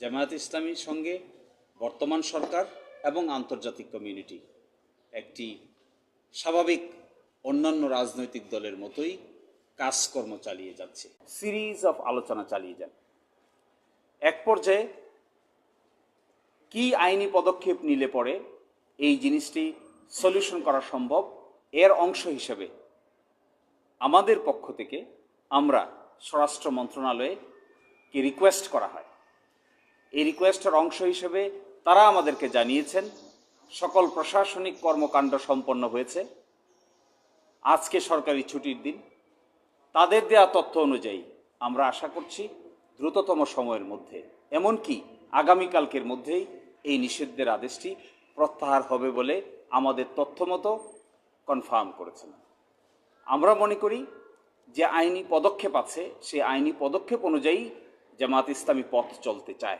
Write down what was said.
জামায়াত ইসলামীর সঙ্গে বর্তমান সরকার এবং আন্তর্জাতিক কমিউনিটি একটি স্বাভাবিক অন্যান্য রাজনৈতিক দলের মতোই কাজকর্ম চালিয়ে যাচ্ছে। সিরিজ অফ আলোচনা চালিয়ে যান। এক পর্যায়ে কি আইনি পদক্ষেপ নিলে পরে এই জিনিসটি সলিউশন করা সম্ভব? এর অংশ হিসেবে আমাদের পক্ষ থেকে আমরা স্বরাষ্ট্র মন্ত্রণালয়ে কি রিকোয়েস্ট করা হয়। এই রিকোয়েস্টের অংশ হিসেবে তারা আমাদেরকে জানিয়েছেন, সকল প্রশাসনিক কর্মকাণ্ড সম্পন্ন হয়েছে। আজকে সরকারি ছুটির দিন। তাদের দেয়া তথ্য অনুযায়ী আমরা আশা করছি দ্রুততম সময়ের মধ্যে, এমনকি আগামীকালকের মধ্যেই এই নিষিদ্ধের আদেশটি প্রত্যাহার হবে বলে আমাদের তথ্য মতো কনফার্ম করেছেন। আমরা মনে করি যে আইনি পদক্ষেপ আছে সেই আইনি পদক্ষেপ অনুযায়ী জামাত ইসলামী পথ চলতে চায়।